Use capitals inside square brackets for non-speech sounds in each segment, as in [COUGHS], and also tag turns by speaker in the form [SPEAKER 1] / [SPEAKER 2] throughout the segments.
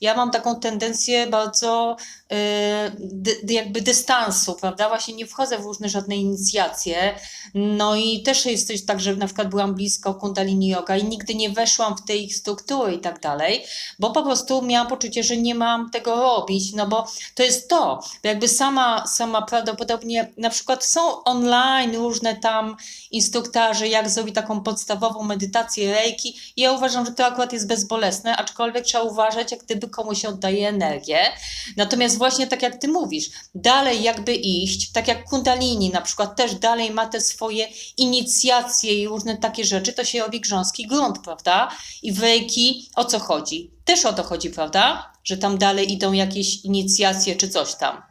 [SPEAKER 1] Ja mam taką tendencję bardzo y, jakby dystansu, prawda? Właśnie nie wchodzę w różne żadne inicjacje. No i też jest coś tak, że na przykład byłam blisko Kundalini Yoga i nigdy nie weszłam w te ich struktury i tak dalej, bo po prostu miałam poczucie, że nie mam tego robić, no bo to jest to, jakby sama, sama prawdopodobnie, na przykład są online różne tam instruktarzy, jak zrobić taką podstawową medytację reiki. Ja uważam, że to akurat jest bezbolesne, aczkolwiek trzeba uważać, jak gdyby komuś się oddaje energię. Natomiast właśnie tak jak ty mówisz, dalej jakby iść, tak jak Kundalini na przykład też dalej ma te swoje inicjacje i różne takie rzeczy, to się robi grząski grunt, prawda? I w reiki o co chodzi? Też o to chodzi, prawda? Że tam dalej idą jakieś inicjacje czy coś tam.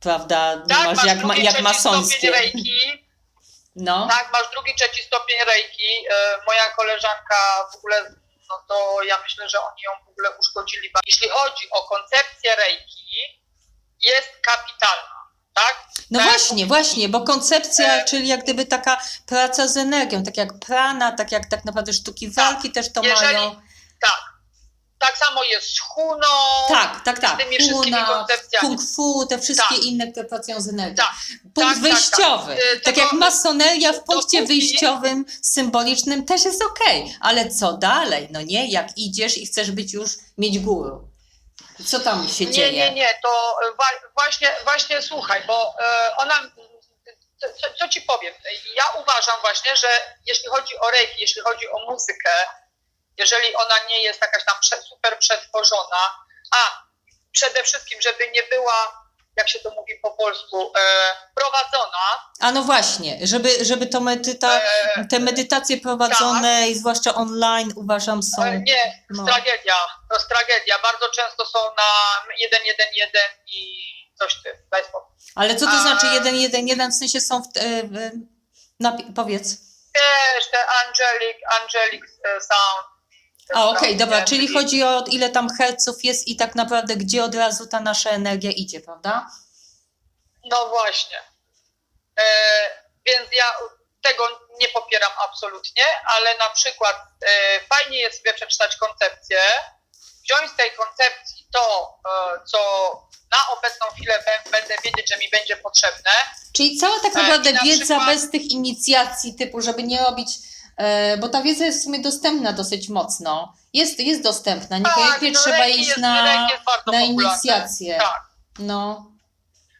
[SPEAKER 1] Prawda?
[SPEAKER 2] Tak,
[SPEAKER 1] Masz
[SPEAKER 2] masz
[SPEAKER 1] jak, ma, jak masońskie. No.
[SPEAKER 2] Tak, masz drugi, trzeci stopień rejki. E, Moja koleżanka w ogóle, no to ja myślę, że oni ją w ogóle uszkodzili. Jeśli chodzi o koncepcję rejki, jest kapitalna, tak?
[SPEAKER 1] No
[SPEAKER 2] Tak,
[SPEAKER 1] właśnie, właśnie, bo koncepcja,
[SPEAKER 2] E,
[SPEAKER 1] czyli jak gdyby taka praca z energią, tak jak prana, tak jak tak naprawdę sztuki walki też to
[SPEAKER 2] Jeżeli-
[SPEAKER 1] mają.
[SPEAKER 2] Tak. Tak samo jest z huną.
[SPEAKER 1] Tak, tak, tak.
[SPEAKER 2] z tymi wszystkimi
[SPEAKER 1] Huna,
[SPEAKER 2] koncepcjami.
[SPEAKER 1] kung fu, te wszystkie
[SPEAKER 2] Tak.
[SPEAKER 1] inne, które pracują z energią.
[SPEAKER 2] Tak,
[SPEAKER 1] Punkt
[SPEAKER 2] tak,
[SPEAKER 1] wyjściowy.
[SPEAKER 2] tak, tak.
[SPEAKER 1] Tak, jak masoneria w punkcie
[SPEAKER 2] dopóki-
[SPEAKER 1] wyjściowym, symbolicznym też jest okej, ale co dalej? No nie, jak idziesz i chcesz być już, mieć guru. Co tam się
[SPEAKER 2] Nie,
[SPEAKER 1] dzieje?
[SPEAKER 2] nie, nie, to e, wa- właśnie, właśnie słuchaj, bo e, ona, co, co- co ci powiem, ja uważam właśnie, że jeśli chodzi o reiki, jeśli chodzi o muzykę, jeżeli ona nie jest jakaś tam super przetworzona, a przede wszystkim, żeby nie była, jak się to mówi po polsku, e, prowadzona,
[SPEAKER 1] A no właśnie, żeby, żeby to medyta,
[SPEAKER 2] e,
[SPEAKER 1] te medytacje prowadzone i zwłaszcza online uważam są.
[SPEAKER 2] e, nie,
[SPEAKER 1] no.
[SPEAKER 2] tragedia, to jest tragedia, bardzo często są na 1-1-1 i coś ty, daj spokój.
[SPEAKER 1] Ale co to
[SPEAKER 2] A-
[SPEAKER 1] znaczy jeden, jeden, jeden, w sensie są w, e, w, napi- powiedz.
[SPEAKER 2] Wiesz, te Angelic, Angelic e, Sound.
[SPEAKER 1] A okej, dobra, czyli chodzi o ile tam herców jest i tak naprawdę gdzie od razu ta nasza energia idzie, prawda?
[SPEAKER 2] No właśnie. E, więc ja tego nie popieram absolutnie, ale na przykład e, fajnie jest sobie przeczytać koncepcję, wziąć z tej koncepcji to, e, co na obecną chwilę bę- będę wiedzieć, że mi będzie potrzebne.
[SPEAKER 1] Czyli cała tak
[SPEAKER 2] E,
[SPEAKER 1] naprawdę
[SPEAKER 2] i na
[SPEAKER 1] wiedza
[SPEAKER 2] przykład-
[SPEAKER 1] bez tych inicjacji typu, żeby nie robić, bo ta wiedza jest w sumie dostępna dosyć mocno. Jest, jest dostępna, niekoniecznie
[SPEAKER 2] no,
[SPEAKER 1] trzeba iść
[SPEAKER 2] jest,
[SPEAKER 1] na, na inicjację.
[SPEAKER 2] Tak.
[SPEAKER 1] No.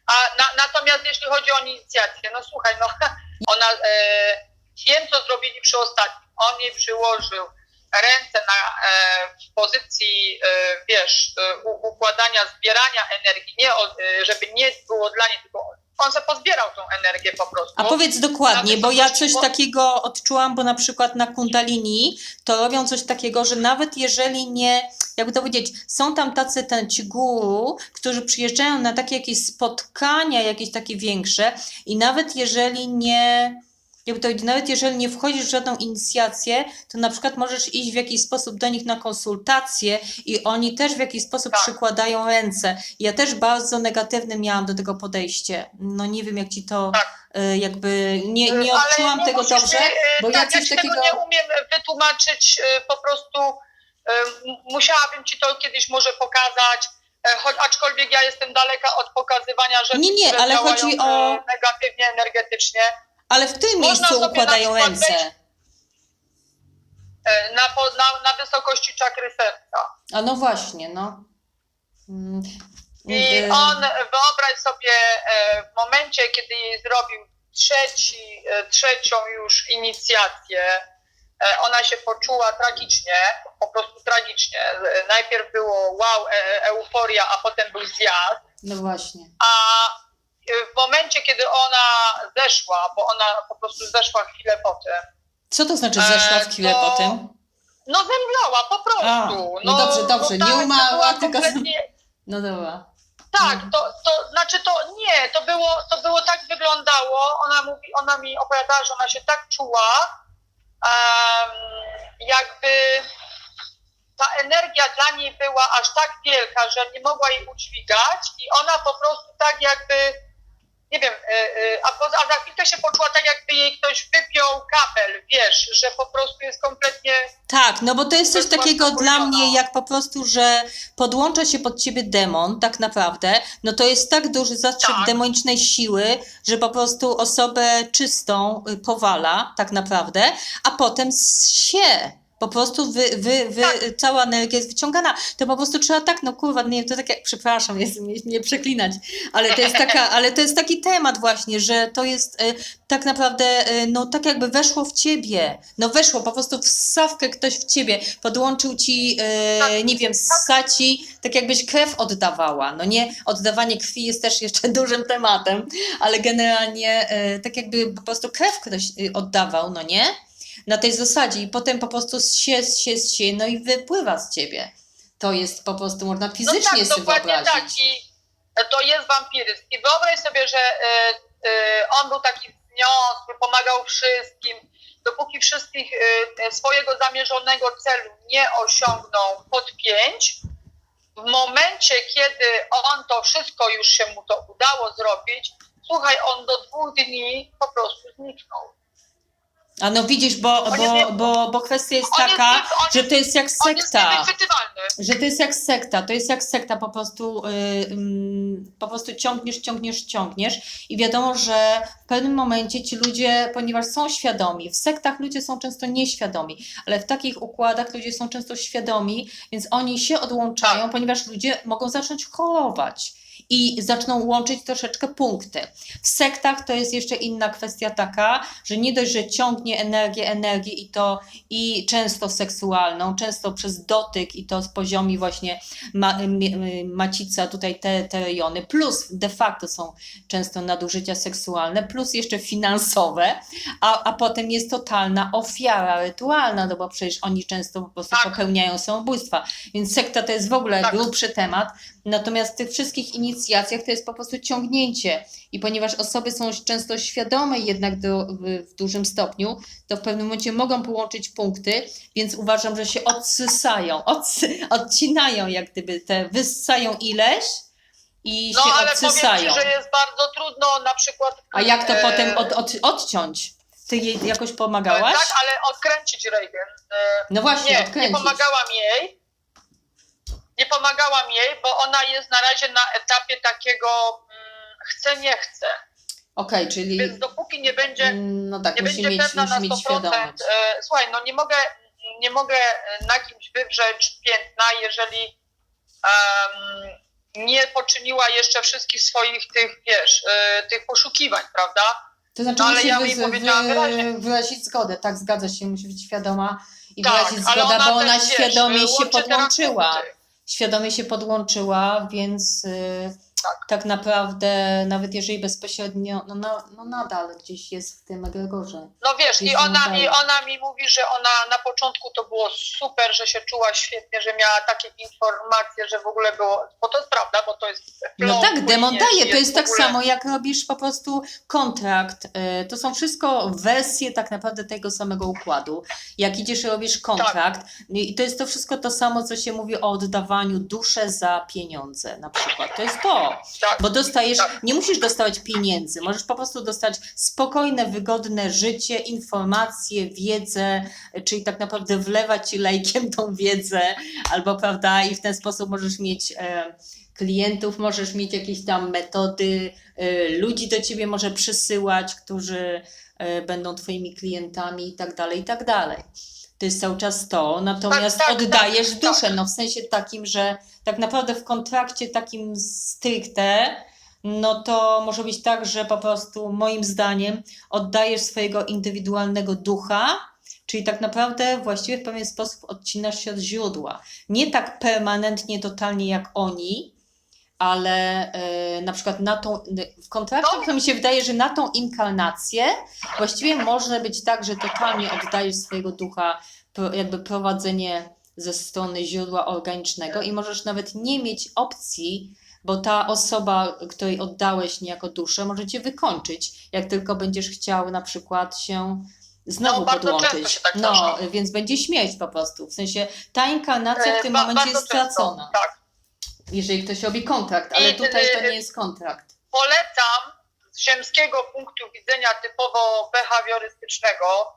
[SPEAKER 2] A na, natomiast jeśli chodzi o inicjację, no słuchaj, no [LAUGHS] ona, e, wiem co zrobili przy ostatnim. On jej przyłożył ręce na, e, w pozycji, e, wiesz, e, u, układania, zbierania energii, nie o, e, żeby nie było dla niej, tylko on se pozbierał tą energię po prostu.
[SPEAKER 1] A powiedz dokładnie, bo ja coś takiego odczułam, bo na przykład na Kundalini to robią coś takiego, że nawet jeżeli nie, jakby to powiedzieć, są tam tacy ten ci guru, którzy przyjeżdżają na takie jakieś spotkania, jakieś takie większe i nawet jeżeli nie, jakby to nawet jeżeli nie wchodzisz w żadną inicjację, to na przykład możesz iść w jakiś sposób do nich na konsultacje i oni też w jakiś sposób
[SPEAKER 2] Tak.
[SPEAKER 1] przykładają ręce. Ja też bardzo negatywne miałam do tego podejście. No nie wiem, jak ci to
[SPEAKER 2] Tak.
[SPEAKER 1] y, jakby nie, nie
[SPEAKER 2] Ale
[SPEAKER 1] odczułam
[SPEAKER 2] nie
[SPEAKER 1] tego
[SPEAKER 2] musisz
[SPEAKER 1] dobrze,
[SPEAKER 2] e,
[SPEAKER 1] bo ja
[SPEAKER 2] tak, ja
[SPEAKER 1] coś
[SPEAKER 2] ci
[SPEAKER 1] takiego...
[SPEAKER 2] tego nie umiem wytłumaczyć, po prostu musiałabym ci to kiedyś może pokazać, e, choć aczkolwiek ja jestem daleka od pokazywania rzeczy,
[SPEAKER 1] Nie, nie,
[SPEAKER 2] które
[SPEAKER 1] ale chodzi o-
[SPEAKER 2] e, negatywnie energetycznie.
[SPEAKER 1] Ale w tym
[SPEAKER 2] Można
[SPEAKER 1] miejscu
[SPEAKER 2] sobie na
[SPEAKER 1] układają
[SPEAKER 2] przykład
[SPEAKER 1] ręce.
[SPEAKER 2] wejść- E, Na, po- na, na wysokości czakry serca.
[SPEAKER 1] A no właśnie, no. Mm,
[SPEAKER 2] I
[SPEAKER 1] y,
[SPEAKER 2] on, wyobraź sobie, e, w momencie, kiedy jej zrobił trzeci, e, trzecią już inicjację, e, ona się poczuła tragicznie, po prostu tragicznie. E, Najpierw było wow, e, euforia, a potem był zjazd.
[SPEAKER 1] No właśnie.
[SPEAKER 2] A w momencie, kiedy ona zeszła, bo ona po prostu zeszła chwilę potem,
[SPEAKER 1] Co to znaczy zeszła w
[SPEAKER 2] E,
[SPEAKER 1] chwilę
[SPEAKER 2] to-
[SPEAKER 1] po tym?
[SPEAKER 2] no zemdlała po prostu.
[SPEAKER 1] A, no dobrze, dobrze, nie umarła, tylko-
[SPEAKER 2] kompletnie-
[SPEAKER 1] No dobra.
[SPEAKER 2] Tak, to, to znaczy to nie, to było, to było tak wyglądało. Ona mówi, ona mi opowiadała, że ona się tak czuła, em, jakby ta energia dla niej była aż tak wielka, że nie mogła jej udźwigać i ona po prostu tak jakby nie wiem, y, y, a, a za chwilkę się poczuła tak, jakby jej ktoś wypiął kabel, wiesz, że po prostu jest kompletnie
[SPEAKER 1] Tak, no bo to jest coś takiego dla mnie, jak po prostu, że podłącza się pod ciebie demon, tak naprawdę, no to jest tak duży zastrzyk
[SPEAKER 2] Tak.
[SPEAKER 1] demonicznej siły, że po prostu osobę czystą y, powala, tak naprawdę, a potem się. Po prostu wy, wy, wy,
[SPEAKER 2] Tak.
[SPEAKER 1] cała energia jest wyciągana. To po prostu trzeba tak, no kurwa, nie, to tak jak, przepraszam, jest nie, nie przeklinać, ale to jest taka, [LAUGHS] ale to jest taki temat właśnie, że to jest y, tak naprawdę, y, no tak jakby weszło w ciebie. No weszło, po prostu wsawkę ktoś w ciebie, podłączył ci, y,
[SPEAKER 2] Tak.
[SPEAKER 1] nie wiem, ssaci, tak jakbyś krew oddawała. No nie, oddawanie krwi jest też jeszcze [LAUGHS] dużym tematem, ale generalnie tak jakby po prostu krew ktoś oddawał, no nie? Na tej zasadzie i potem po prostu się, się, się, no i wypływa z ciebie. To jest po prostu, można
[SPEAKER 2] No
[SPEAKER 1] fizycznie
[SPEAKER 2] tak,
[SPEAKER 1] sobie
[SPEAKER 2] dokładnie
[SPEAKER 1] wyobrazić.
[SPEAKER 2] tak. I to jest wampiryzm. I wyobraź sobie, że y, y, on był taki wniosły, pomagał wszystkim. Dopóki wszystkich y, swojego zamierzonego celu nie osiągnął pod pięć, w momencie, kiedy on to wszystko już się mu to udało zrobić, słuchaj, on do dwóch dni po prostu zniknął.
[SPEAKER 1] A no widzisz, bo, bo,
[SPEAKER 2] jest
[SPEAKER 1] bo, bo kwestia jest
[SPEAKER 2] on jest
[SPEAKER 1] taka,
[SPEAKER 2] on
[SPEAKER 1] że to jest jak
[SPEAKER 2] jest
[SPEAKER 1] sekta.
[SPEAKER 2] niewychwytywalny.
[SPEAKER 1] Że to jest jak sekta, to jest jak sekta, po prostu, y, ym, po prostu ciągniesz, ciągniesz, ciągniesz i wiadomo, że w pewnym momencie ci ludzie, ponieważ są świadomi, w sektach ludzie są często nieświadomi, ale w takich układach ludzie są często świadomi, więc oni się odłączają,
[SPEAKER 2] Tak.
[SPEAKER 1] ponieważ ludzie mogą zacząć chorować i zaczną łączyć troszeczkę punkty. W sektach to jest jeszcze inna kwestia taka, że nie dość, że ciągnie energię, energię i to i często seksualną, często przez dotyk i to z poziomi właśnie ma, macica, tutaj te, te rejony, plus de facto są często nadużycia seksualne, plus jeszcze finansowe, a, a potem jest totalna ofiara rytualna, no bo przecież oni często po prostu
[SPEAKER 2] Tak.
[SPEAKER 1] popełniają samobójstwa, więc sekta to jest w ogóle
[SPEAKER 2] Tak.
[SPEAKER 1] grubszy temat, natomiast w tych wszystkich inicjacjach to jest po prostu ciągnięcie i ponieważ osoby są często świadome jednak do, w, w dużym stopniu, to w pewnym momencie mogą połączyć punkty, więc uważam, że się odsysają, odsy, odcinają jak gdyby te, wyssają ileś i
[SPEAKER 2] No
[SPEAKER 1] się
[SPEAKER 2] ale powiem
[SPEAKER 1] odsysają.
[SPEAKER 2] ci, że jest bardzo trudno na przykład...
[SPEAKER 1] A jak to
[SPEAKER 2] e,
[SPEAKER 1] potem od, od, odciąć? Ty jej jakoś pomagałaś?
[SPEAKER 2] Tak, ale odkręcić Reagan. E,
[SPEAKER 1] No właśnie,
[SPEAKER 2] Nie,
[SPEAKER 1] odkręcić.
[SPEAKER 2] nie pomagałam jej. Nie pomagałam jej, bo ona jest na razie na etapie takiego mm, chcę, nie chcę.
[SPEAKER 1] Okej, czyli
[SPEAKER 2] Więc dopóki nie będzie,
[SPEAKER 1] no tak,
[SPEAKER 2] nie
[SPEAKER 1] musi
[SPEAKER 2] będzie
[SPEAKER 1] mieć,
[SPEAKER 2] pewna na
[SPEAKER 1] musi mieć
[SPEAKER 2] 100%,
[SPEAKER 1] świadomość.
[SPEAKER 2] e, słuchaj, no nie mogę, nie mogę na kimś wywrzeć piętna, jeżeli em, nie poczyniła jeszcze wszystkich swoich tych, wiesz, e, tych poszukiwań, prawda?
[SPEAKER 1] To znaczy
[SPEAKER 2] no, ale
[SPEAKER 1] musi
[SPEAKER 2] ja
[SPEAKER 1] wy,
[SPEAKER 2] jej
[SPEAKER 1] wy,
[SPEAKER 2] powiedziałam wyraźnie.
[SPEAKER 1] wyrazić zgodę, tak, zgadza się, musi być świadoma i
[SPEAKER 2] Tak,
[SPEAKER 1] wyrazić
[SPEAKER 2] ale
[SPEAKER 1] zgodę, bo ona
[SPEAKER 2] też, wiesz,
[SPEAKER 1] świadomie się
[SPEAKER 2] łączy teraz
[SPEAKER 1] podłączyła. Świadomie się podłączyła, więc y,
[SPEAKER 2] Tak.
[SPEAKER 1] tak naprawdę nawet jeżeli bezpośrednio, no, no, no nadal gdzieś jest w tym egregorze.
[SPEAKER 2] No wiesz, i ona, i ona mi mówi, że ona na początku to było super, że się czuła świetnie, że miała takie informacje, że w ogóle było, bo to jest prawda, bo to jest
[SPEAKER 1] No tak, demon daje. To jest tak
[SPEAKER 2] ogóle-
[SPEAKER 1] samo, jak robisz po prostu kontrakt. Y, To są wszystko wersje tak naprawdę tego samego układu. Jak idziesz i robisz kontrakt, i to jest to wszystko to samo, co się mówi o oddawaniu duszy za pieniądze na przykład. To jest to.
[SPEAKER 2] Tak,
[SPEAKER 1] Bo dostajesz,
[SPEAKER 2] Tak.
[SPEAKER 1] nie musisz dostawać pieniędzy, możesz po prostu dostać spokojne, wygodne życie, informacje, wiedzę, czyli tak naprawdę wlewać ci lejkiem tą wiedzę, albo prawda, i w ten sposób możesz mieć e, klientów, możesz mieć jakieś tam metody, e, ludzi do ciebie może przysyłać, którzy e, będą twoimi klientami i tak dalej, i tak dalej. To jest cały czas to, natomiast
[SPEAKER 2] Tak, tak,
[SPEAKER 1] oddajesz
[SPEAKER 2] tak,
[SPEAKER 1] duszę,
[SPEAKER 2] tak.
[SPEAKER 1] no w sensie takim, że tak naprawdę w kontrakcie takim stricte, no to może być tak, że po prostu moim zdaniem oddajesz swojego indywidualnego ducha, czyli tak naprawdę właściwie w pewien sposób odcinasz się od źródła. Nie tak permanentnie, totalnie jak oni, ale e, na przykład na tą, w kontrakcie
[SPEAKER 2] No.
[SPEAKER 1] to mi się wydaje, że na tą inkarnację właściwie może być tak, że totalnie oddajesz swojego ducha, jakby prowadzenie ze strony źródła organicznego i możesz nawet nie mieć opcji, bo ta osoba, której oddałeś niejako duszę, może cię wykończyć, jak tylko będziesz chciał na przykład się znowu
[SPEAKER 2] No,
[SPEAKER 1] podłączyć.
[SPEAKER 2] tak
[SPEAKER 1] no, więc będzie śmierć po prostu. W sensie ta inkarnacja w
[SPEAKER 2] E,
[SPEAKER 1] tym
[SPEAKER 2] ba-
[SPEAKER 1] momencie jest stracona,
[SPEAKER 2] Tak.
[SPEAKER 1] Jeżeli ktoś robi kontrakt, ale
[SPEAKER 2] I,
[SPEAKER 1] tutaj to
[SPEAKER 2] y,
[SPEAKER 1] nie jest kontrakt.
[SPEAKER 2] Polecam z ziemskiego punktu widzenia typowo behawiorystycznego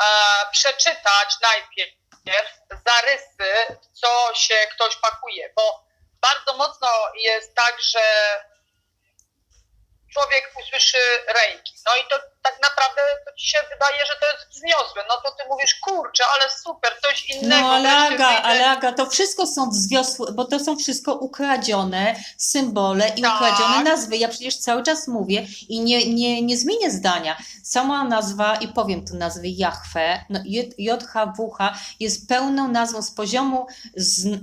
[SPEAKER 2] e, przeczytać najpierw zarysy, co się ktoś pakuje, bo bardzo mocno jest tak, że człowiek usłyszy rejki. No i to tak naprawdę to ci się wydaje, że to jest wzniosłe. No to ty mówisz, kurczę, ale super, coś innego.
[SPEAKER 1] No ale Aga, ale Aga, to wszystko są wzwiosłe, bo to są wszystko ukradzione symbole i
[SPEAKER 2] Tak.
[SPEAKER 1] ukradzione nazwy. Ja przecież cały czas mówię i nie, nie, nie zmienię zdania. Sama nazwa, i powiem tu nazwy Jahwe, no, JHWH jest pełną nazwą z poziomu z, y,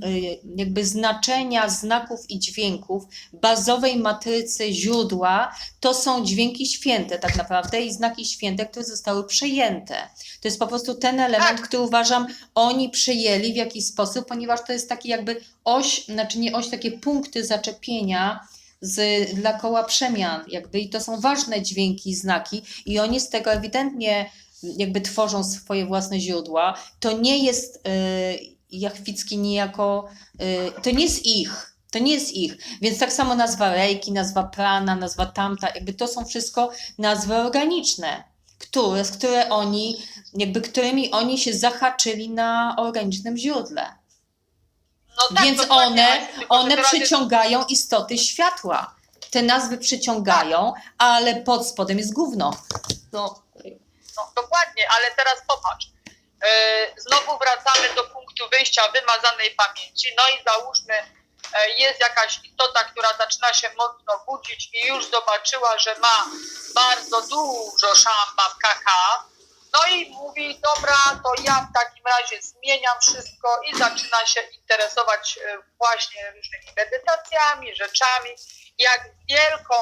[SPEAKER 1] jakby znaczenia znaków i dźwięków bazowej matrycy źródła. To są dźwięki święte tak naprawdę i znaki święte, które zostały przejęte. To jest po prostu ten element,
[SPEAKER 2] Tak.
[SPEAKER 1] który uważam oni przyjęli w jakiś sposób, ponieważ to jest taki jakby oś, znaczy nie oś, takie punkty zaczepienia z, dla koła przemian, jakby i to są ważne dźwięki znaki i oni z tego ewidentnie jakby tworzą swoje własne źródła. To nie jest y, Jachwicki niejako, y, to nie jest ich. To nie jest ich. Więc tak samo nazwa Rejki, nazwa Prana, nazwa Tamta, jakby to są wszystko nazwy organiczne, które, z które oni, jakby którymi oni się zahaczyli na organicznym źródle.
[SPEAKER 2] No tak,
[SPEAKER 1] Więc one, one przyciągają istoty światła. Te nazwy przyciągają, ale pod spodem jest gówno. No,
[SPEAKER 2] No, dokładnie, ale teraz popatrz. Yy, znowu wracamy do punktu wyjścia wymazanej pamięci. No i załóżmy, jest jakaś istota, która zaczyna się mocno budzić i już zobaczyła, że ma bardzo dużo szamba KK. No i mówi, dobra, to ja w takim razie zmieniam wszystko i zaczyna się interesować e, właśnie różnymi medytacjami, rzeczami. Jak wielką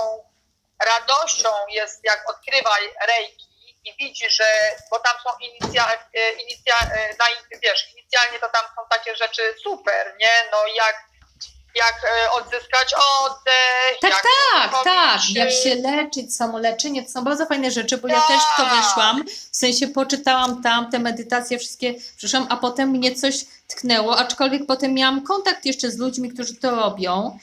[SPEAKER 2] radością jest, jak odkrywa rejki i widzi, że, bo tam są inicja, e, inicja, e, wiesz, inicjalnie to tam są takie rzeczy super, nie? No jak, jak e, odzyskać oddech,
[SPEAKER 1] Tak, tak, tak. Jak się leczyć, samoleczenie, to są bardzo fajne rzeczy, bo ja też w to
[SPEAKER 2] Tak.
[SPEAKER 1] weszłam, w sensie poczytałam tam te medytacje wszystkie, przyszłam, a potem mnie coś tknęło, aczkolwiek potem miałam kontakt jeszcze z ludźmi, którzy to robią.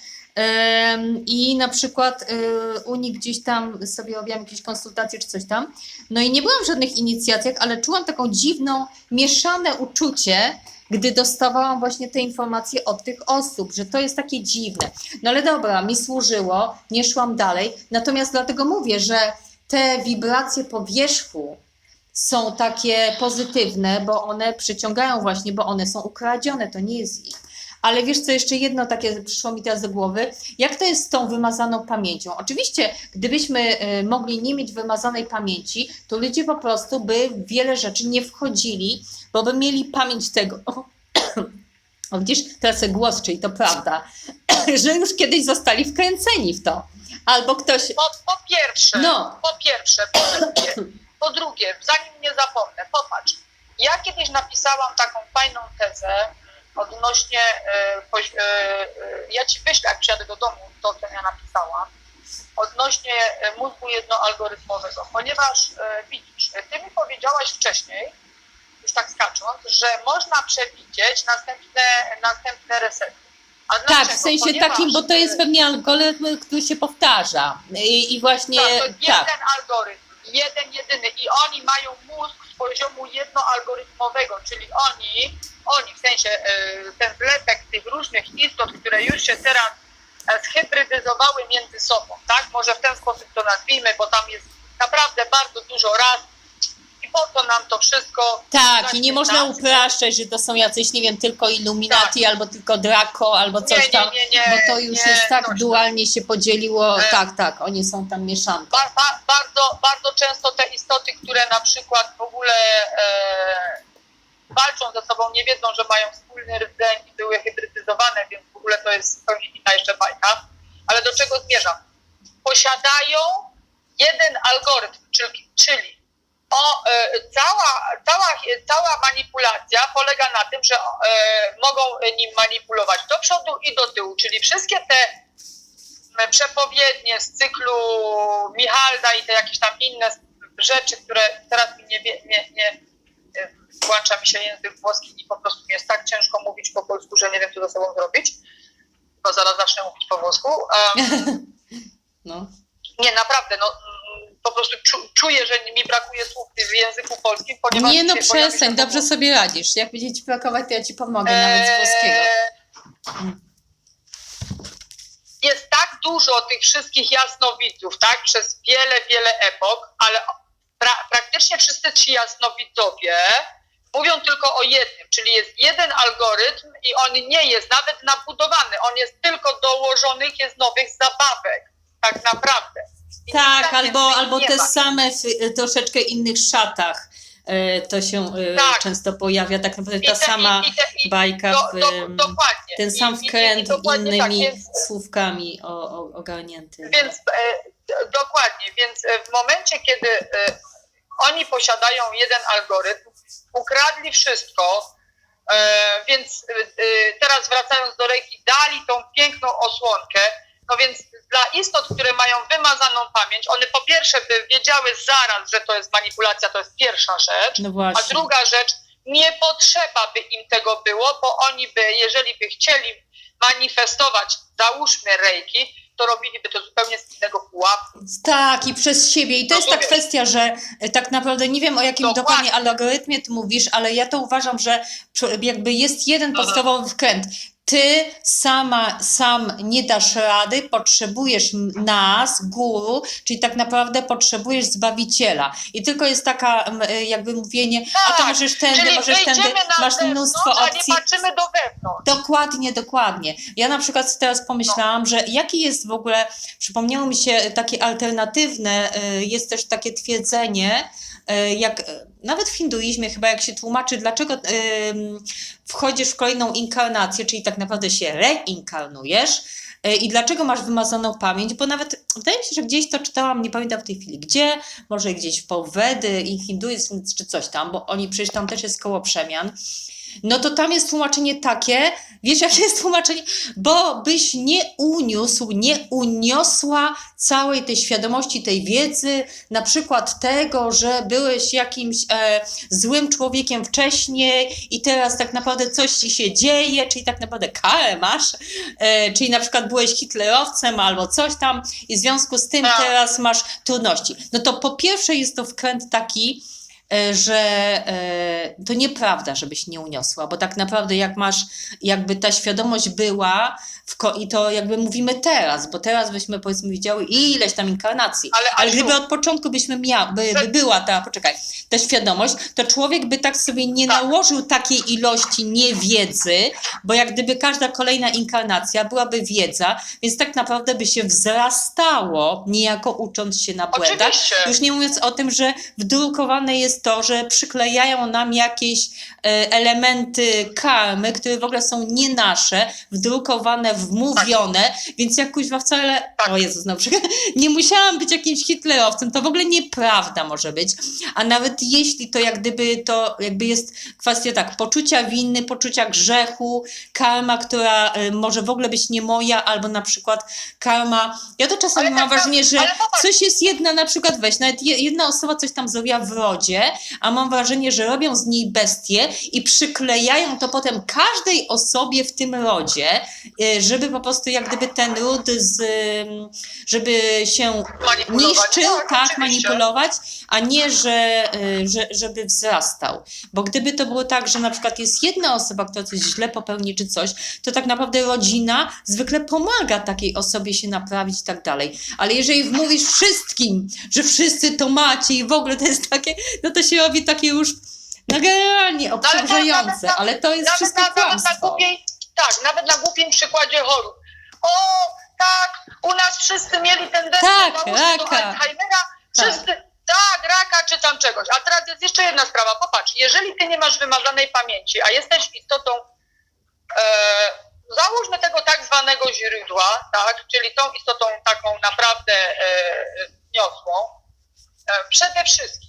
[SPEAKER 1] I na przykład y, u nich gdzieś tam sobie robiłam jakieś konsultacje czy coś tam. No i nie byłam w żadnych inicjacjach, ale czułam taką dziwną, mieszane uczucie, gdy dostawałam właśnie te informacje od tych osób, że to jest takie dziwne. No ale dobra, mi służyło, nie szłam dalej. Natomiast dlatego mówię, że te wibracje po wierzchu są takie pozytywne, bo one przyciągają właśnie, bo one są ukradzione, to nie jest ich. Ale wiesz co, jeszcze jedno takie przyszło mi teraz do głowy. Jak to jest z tą wymazaną pamięcią? Oczywiście, gdybyśmy y, mogli nie mieć wymazanej pamięci, to ludzie po prostu by w wiele rzeczy nie wchodzili, bo by mieli pamięć tego. O, [COUGHS] widzisz, tracę głos, czyli to prawda, [COUGHS] że już kiedyś zostali wkręceni w to. Albo ktoś.
[SPEAKER 2] Po, po pierwsze,
[SPEAKER 1] No.
[SPEAKER 2] po pierwsze, po drugie, po drugie, zanim nie zapomnę, popatrz. Ja kiedyś napisałam taką fajną tezę odnośnie, e, e, e, ja ci wyślę, jak przyjadę do domu, to co ja napisałam, odnośnie mózgu jednoalgorytmowego, ponieważ widzisz, ty mi powiedziałaś wcześniej, już tak skacząc, że można przewidzieć następne, następne resety.
[SPEAKER 1] Tak, w sensie
[SPEAKER 2] Ponieważ,
[SPEAKER 1] takim, bo to jest pewnie algorytm, który się powtarza. I, i właśnie
[SPEAKER 2] Tak, to
[SPEAKER 1] tak.
[SPEAKER 2] jeden algorytm, jeden, jedyny i oni mają mózg z poziomu jednoalgorytmowego, czyli oni, oni w sensie e, ten zlepek tych różnych istot, które już się teraz e, zhybrydyzowały między sobą, tak? Może w ten sposób to nazwijmy, bo tam jest naprawdę bardzo dużo raz i po co nam to wszystko?
[SPEAKER 1] Tak, i nie można
[SPEAKER 2] Znaczy,
[SPEAKER 1] upraszczać, że to są jacyś, nie wiem, tylko Illuminati, albo tylko Draco, albo coś
[SPEAKER 2] Tak. Nie,
[SPEAKER 1] tam.
[SPEAKER 2] nie, nie, nie,
[SPEAKER 1] bo to już
[SPEAKER 2] nie,
[SPEAKER 1] jest tak dualnie się podzieliło.
[SPEAKER 2] E.
[SPEAKER 1] Tak, tak, oni są tam mieszanki.
[SPEAKER 2] Ba, ba, bardzo, bardzo często te istoty, które na przykład w ogóle e, walczą ze sobą, nie wiedzą, że mają wspólny rdzeń i były hybrydyzowane, więc w ogóle to jest zupełnie inna jeszcze bajka. Ale do czego zmierzam? Posiadają jeden algorytm, czyli, czyli o, e, cała, cała, cała manipulacja polega na tym, że e, mogą nim manipulować do przodu i do tyłu, czyli wszystkie te przepowiednie z cyklu Michalda i te jakieś tam inne rzeczy, które teraz mi nie, nie, nie włącza mi się język włoski i po prostu mi jest tak ciężko mówić po polsku, że nie wiem, co ze sobą zrobić, bo zaraz zacznę mówić po włosku. Em, [LAUGHS]
[SPEAKER 1] No.
[SPEAKER 2] Nie, naprawdę, no po prostu czu, czuję, że mi brakuje słów w języku polskim, ponieważ...
[SPEAKER 1] Nie no, przestań, dobrze sobie radzisz. Jak będzie ci brakować, to ja ci pomogę, nawet z włoskiego.
[SPEAKER 2] Eee, Jest tak dużo tych wszystkich jasnowidzów, tak, przez wiele, wiele epok, ale praktycznie wszyscy ci jasnowidzowie mówią tylko o jednym, czyli jest jeden algorytm i on nie jest nawet nabudowany, on jest tylko dołożonych jest nowych zabawek, tak naprawdę. I
[SPEAKER 1] Tak, albo, albo te
[SPEAKER 2] ma.
[SPEAKER 1] same w troszeczkę innych szatach. Y, To się y,
[SPEAKER 2] Tak.
[SPEAKER 1] często pojawia, tak naprawdę ta
[SPEAKER 2] te-
[SPEAKER 1] sama
[SPEAKER 2] i- i te- i-
[SPEAKER 1] bajka
[SPEAKER 2] do, do, dokładnie.
[SPEAKER 1] ten sam wkręt
[SPEAKER 2] dokładnie
[SPEAKER 1] innymi
[SPEAKER 2] Tak, więc,
[SPEAKER 1] słówkami ogarnięty.
[SPEAKER 2] Więc e, dokładnie, więc e, w momencie, kiedy e, oni posiadają jeden algorytm, ukradli wszystko, e, więc e, e, teraz wracając do reki, dali tą piękną osłonkę, no więc dla istot, które mają wymazaną pamięć, one po pierwsze by wiedziały zaraz, że to jest manipulacja, to jest pierwsza rzecz,
[SPEAKER 1] No
[SPEAKER 2] a druga rzecz, nie potrzeba by im tego było, bo oni by, jeżeli by chcieli manifestować, załóżmy rejki, to robiliby to zupełnie z innego pułapu.
[SPEAKER 1] Tak, i przez siebie. I to jest ta kwestia, że y, tak naprawdę nie wiem o jakim
[SPEAKER 2] Dokładnie.
[SPEAKER 1] dokładnie algorytmie ty mówisz, ale ja to uważam, że jakby jest jeden
[SPEAKER 2] Aha.
[SPEAKER 1] podstawowy wkręt. Ty sama, sam nie dasz rady, potrzebujesz nas, guru, czyli tak naprawdę potrzebujesz zbawiciela. I tylko jest taka y, jakby mówienie, a to
[SPEAKER 2] Tak,
[SPEAKER 1] możesz tędy,
[SPEAKER 2] Czyli
[SPEAKER 1] możesz tędy, masz mnóstwo
[SPEAKER 2] a nie
[SPEAKER 1] opcji.
[SPEAKER 2] patrzymy do wewnątrz.
[SPEAKER 1] Dokładnie, dokładnie. Ja na przykład teraz pomyślałam, że jaki jest w ogóle, przypomniało mi się takie alternatywne, y, jest też takie twierdzenie, y, jak nawet w hinduizmie chyba jak się tłumaczy, dlaczego ym, wchodzisz w kolejną inkarnację, czyli tak naprawdę się reinkarnujesz, y, i dlaczego masz wymazaną pamięć? Bo nawet wydaje mi się, że gdzieś to czytałam, nie pamiętam w tej chwili gdzie, może gdzieś w Powedy i hinduizm czy coś tam, bo oni przecież tam też jest koło przemian. No to tam jest tłumaczenie takie, wiesz jakie jest tłumaczenie? Bo byś nie uniósł, nie uniosła całej tej świadomości, tej wiedzy, na przykład tego, że byłeś jakimś e, złym człowiekiem wcześniej i teraz tak naprawdę coś ci się dzieje, czyli tak naprawdę karę masz, e, czyli na przykład byłeś hitlerowcem albo coś tam i w związku z tym teraz masz trudności. No to po pierwsze jest to wkręt taki, że e, to nieprawda, żebyś nie uniosła, bo tak naprawdę jak masz, jakby ta świadomość była w ko- i to jakby mówimy teraz, bo teraz byśmy powiedzmy widziały ileś tam inkarnacji,
[SPEAKER 2] Ale,
[SPEAKER 1] ale gdyby od początku byśmy miały, by, by była ta, poczekaj, ta świadomość, to człowiek by tak sobie nie
[SPEAKER 2] Tak.
[SPEAKER 1] nałożył takiej ilości niewiedzy, bo jak gdyby każda kolejna inkarnacja byłaby wiedza, więc tak naprawdę by się wzrastało, niejako ucząc się na błędach.
[SPEAKER 2] Oczywiście.
[SPEAKER 1] Już nie mówiąc o tym, że wdrukowane jest to, że przyklejają nam jakieś e, elementy karmy, które w ogóle są nie nasze, wdrukowane, wmówione, więc jak kuźwa wcale,
[SPEAKER 2] Tak.
[SPEAKER 1] o Jezus, na przykład, nie musiałam być jakimś hitlerowcem, to w ogóle nieprawda może być, a nawet jeśli to jak gdyby to jakby jest kwestia tak, poczucia winy, poczucia grzechu, karma, która y, może w ogóle być nie moja, albo na przykład karma, ja to czasami
[SPEAKER 2] Ale
[SPEAKER 1] mam
[SPEAKER 2] tak,
[SPEAKER 1] wrażenie, że coś jest jedna, na przykład weź, nawet je- jedna osoba coś tam zrobiła w rodzie, a mam wrażenie, że robią z niej bestię i przyklejają to potem każdej osobie w tym rodzie, y, żeby po prostu jak gdyby ten ród z, ym, żeby się niszczył, tak,
[SPEAKER 2] oczywiście.
[SPEAKER 1] manipulować, a nie, że, y, że, żeby wzrastał. Bo gdyby to było tak, że na przykład jest jedna osoba, która coś źle popełni czy coś, to tak naprawdę rodzina zwykle pomaga takiej osobie się naprawić i tak dalej. Ale jeżeli wmówisz wszystkim, że wszyscy to macie i w ogóle to jest takie, no to się robi takie już no generalnie
[SPEAKER 2] nawet na-
[SPEAKER 1] obciążające, ale to jest
[SPEAKER 2] Nawet
[SPEAKER 1] wszystko
[SPEAKER 2] na, nawet na głupiej, tak, nawet na głupim przykładzie chorób. O, tak, u nas wszyscy mieli tendencję
[SPEAKER 1] Tak,
[SPEAKER 2] do. Alzheimera, wszyscy, tak. raka czy tam czegoś. A teraz jest jeszcze jedna sprawa, popatrz, jeżeli ty nie masz wymazanej pamięci, a jesteś istotą, e, załóżmy tego tak zwanego źródła, tak, czyli tą istotą taką naprawdę e, wniosłą, e, przede wszystkim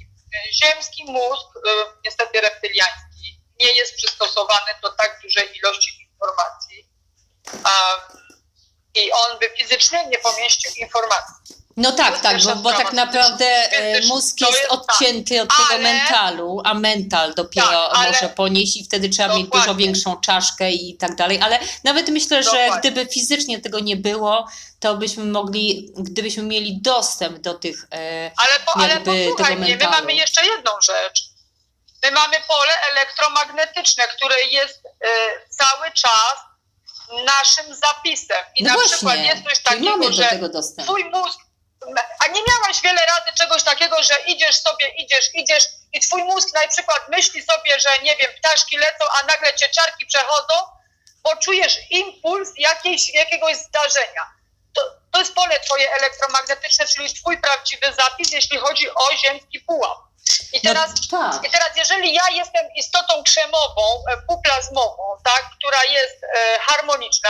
[SPEAKER 2] ziemski mózg, e, niestety reptyliański, nie jest przystosowany do tak dużej ilości informacji i on by fizycznie nie pomieścił informacji.
[SPEAKER 1] No tak, tak, bo, bo tak naprawdę e, mózg jest
[SPEAKER 2] jest tak.
[SPEAKER 1] odcięty od tego
[SPEAKER 2] Ale-
[SPEAKER 1] mentalu, a mental dopiero
[SPEAKER 2] Tak, ale-
[SPEAKER 1] może ponieść i wtedy trzeba mieć dużo
[SPEAKER 2] Dokładnie.
[SPEAKER 1] większą czaszkę i tak dalej. Ale nawet myślę, że
[SPEAKER 2] Dokładnie.
[SPEAKER 1] gdyby fizycznie tego nie było, to byśmy mogli, gdybyśmy mieli dostęp do tych. E,
[SPEAKER 2] Ale, po, ale posłuchaj
[SPEAKER 1] tego
[SPEAKER 2] mnie, my mamy jeszcze jedną rzecz. My mamy pole elektromagnetyczne, które jest e, cały czas naszym zapisem. I
[SPEAKER 1] no
[SPEAKER 2] na
[SPEAKER 1] właśnie,
[SPEAKER 2] przykład jest coś takiego, że
[SPEAKER 1] tego
[SPEAKER 2] twój mózg, a nie miałaś wiele razy czegoś takiego, że idziesz sobie, idziesz, idziesz i twój mózg na przykład myśli sobie, że nie wiem, ptaszki lecą, a nagle cieczarki przechodzą, bo czujesz impuls jakiejś, jakiegoś zdarzenia. To, to jest pole twoje elektromagnetyczne, czyli twój prawdziwy zapis, jeśli chodzi o ziemski pułap. I teraz,
[SPEAKER 1] no, tak.
[SPEAKER 2] i teraz jeżeli ja jestem istotą krzemową, e, półplazmową, tak, która jest e, harmoniczna,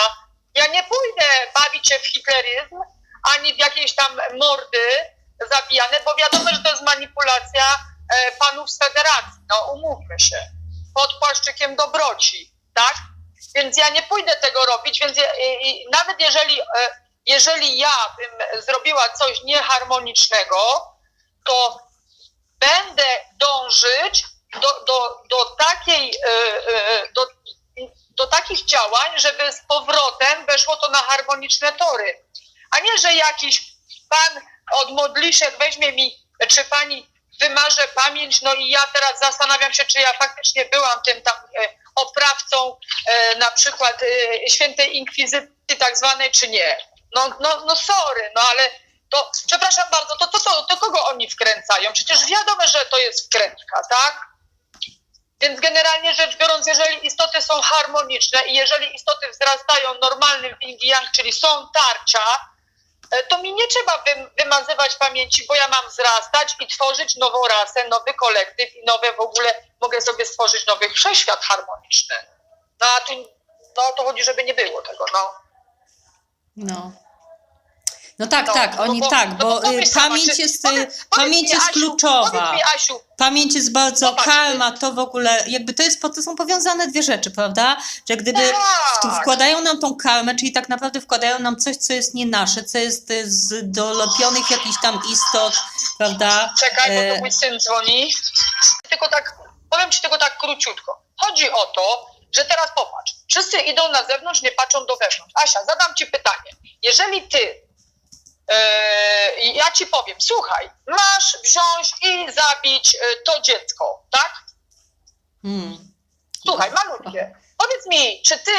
[SPEAKER 2] ja nie pójdę bawić się w hitleryzm, ani w jakieś tam mordy zabijane, bo wiadomo, że to jest manipulacja e, panów z federacji, no umówmy się, pod płaszczykiem dobroci, tak? Więc ja nie pójdę tego robić, więc ja, i, i, nawet jeżeli, e, jeżeli ja bym zrobiła coś nieharmonicznego, to będę dążyć do, do, do takiej, e, do, do takich działań, żeby z powrotem weszło to na harmoniczne tory. A nie, że jakiś pan od modliszek weźmie mi, czy pani wymarze pamięć, no i ja teraz zastanawiam się, czy ja faktycznie byłam tym tam e, oprawcą e, na przykład e, świętej inkwizycji tak zwanej, czy nie. No, no, no sorry, no ale to, przepraszam bardzo, to, to, to, to kogo oni wkręcają? Przecież wiadomo, że to jest wkrętka, tak? Więc generalnie rzecz biorąc, jeżeli istoty są harmoniczne i jeżeli istoty wzrastają normalnym yin czyli są tarcia, to mi nie trzeba wym, wymazywać pamięci, bo ja mam wzrastać i tworzyć nową rasę, nowy kolektyw i nowe w ogóle, mogę sobie stworzyć nowy wszechświat harmoniczny. No a tu, no to chodzi, żeby nie było tego, no.
[SPEAKER 1] No. No tak,
[SPEAKER 2] no
[SPEAKER 1] tak,
[SPEAKER 2] no
[SPEAKER 1] oni
[SPEAKER 2] bo-
[SPEAKER 1] tak,
[SPEAKER 2] no
[SPEAKER 1] bo
[SPEAKER 2] pomyśl
[SPEAKER 1] y,
[SPEAKER 2] sama,
[SPEAKER 1] pamięć
[SPEAKER 2] czy-
[SPEAKER 1] jest,
[SPEAKER 2] powiedz-
[SPEAKER 1] y,
[SPEAKER 2] powiedz
[SPEAKER 1] pamięć
[SPEAKER 2] mi,
[SPEAKER 1] jest
[SPEAKER 2] Asiu,
[SPEAKER 1] kluczowa.
[SPEAKER 2] Mi, Asiu,
[SPEAKER 1] Pamięć jest bardzo,
[SPEAKER 2] Zobacz,
[SPEAKER 1] karma, to w ogóle, jakby to jest, to są powiązane dwie rzeczy, prawda? Że gdyby
[SPEAKER 2] Tak.
[SPEAKER 1] wkładają nam tą karmę, czyli tak naprawdę wkładają nam coś, co jest nie nasze, co jest y, z dolepionych jakichś tam istot, prawda?
[SPEAKER 2] Czekaj, bo
[SPEAKER 1] E,
[SPEAKER 2] to mój syn dzwoni. Tylko tak, powiem ci tylko tak króciutko. Chodzi o to, że teraz popatrz, wszyscy idą na zewnątrz, nie patrzą do wewnątrz. Asia, zadam ci pytanie. Jeżeli ty, e, ja ci powiem, słuchaj, masz wziąć i zabić e, to dziecko, tak?
[SPEAKER 1] Hmm.
[SPEAKER 2] Słuchaj, malutkie, powiedz mi, czy ty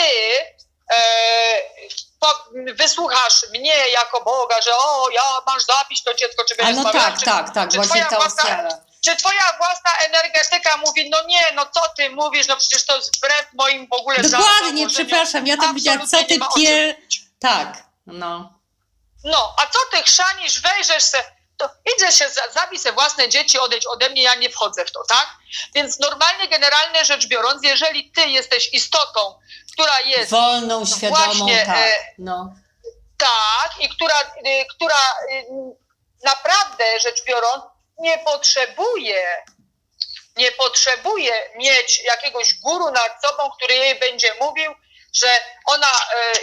[SPEAKER 2] po, wysłuchasz mnie jako Boga, że o, ja masz zabić to dziecko, czy będziesz
[SPEAKER 1] no
[SPEAKER 2] sprawiał,
[SPEAKER 1] tak,
[SPEAKER 2] czy,
[SPEAKER 1] tak, tak,
[SPEAKER 2] czy
[SPEAKER 1] właśnie
[SPEAKER 2] twoja
[SPEAKER 1] ta
[SPEAKER 2] własna- czy twoja własna energetyka mówi, no nie, no co ty mówisz, no przecież to jest wbrew moim w ogóle
[SPEAKER 1] Dokładnie, przepraszam, ja to powiedziałam, co
[SPEAKER 2] Absolutnie
[SPEAKER 1] ty pier... Tak, no.
[SPEAKER 2] No, a co ty chrzanisz, wejrzesz se, to idziesz się, za- zabij se własne dzieci, odejdź ode mnie, ja nie wchodzę w to, tak? Więc normalnie, generalnie rzecz biorąc, jeżeli ty jesteś istotą, która jest
[SPEAKER 1] Wolną, świadomą,
[SPEAKER 2] właśnie,
[SPEAKER 1] tak,
[SPEAKER 2] e,
[SPEAKER 1] no.
[SPEAKER 2] tak i która, y, która y, naprawdę rzecz biorąc nie potrzebuje nie potrzebuje mieć jakiegoś guru nad sobą, który jej będzie mówił, że ona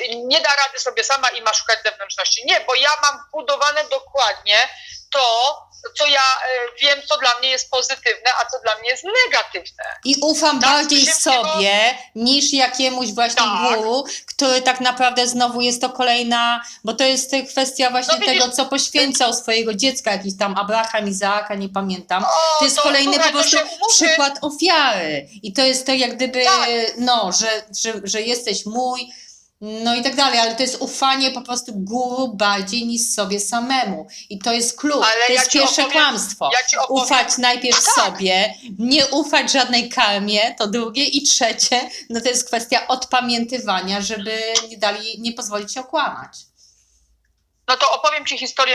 [SPEAKER 2] y, nie da rady sobie sama i ma szukać zewnętrzności. Nie, bo ja mam wbudowane dokładnie to, co ja y, wiem, co dla mnie jest pozytywne, a co dla mnie jest negatywne.
[SPEAKER 1] I ufam
[SPEAKER 2] Tak,
[SPEAKER 1] bardziej sobie niż jakiemuś właśnie
[SPEAKER 2] Tak.
[SPEAKER 1] guru, który tak naprawdę znowu jest to kolejna, bo to jest kwestia właśnie
[SPEAKER 2] No widzisz-
[SPEAKER 1] tego, co poświęcał swojego dziecka, jakiś tam Abraham, Izaaka, nie pamiętam.
[SPEAKER 2] O,
[SPEAKER 1] To jest
[SPEAKER 2] to
[SPEAKER 1] kolejny
[SPEAKER 2] słuchaj,
[SPEAKER 1] po prostu przykład ofiary. I to jest to jak gdyby,
[SPEAKER 2] Tak.
[SPEAKER 1] no, że, że, że jesteś mój, no i tak dalej, ale to jest ufanie po prostu guru bardziej niż sobie samemu. I to jest klucz,
[SPEAKER 2] Ale
[SPEAKER 1] to
[SPEAKER 2] ja
[SPEAKER 1] jest pierwsze
[SPEAKER 2] opowiem-
[SPEAKER 1] kłamstwo.
[SPEAKER 2] ja
[SPEAKER 1] Ufać najpierw
[SPEAKER 2] Tak.
[SPEAKER 1] sobie, nie ufać żadnej karmie, to drugie. I trzecie, no to jest kwestia odpamiętywania, żeby nie dali, nie pozwolić się okłamać.
[SPEAKER 2] No to opowiem ci historię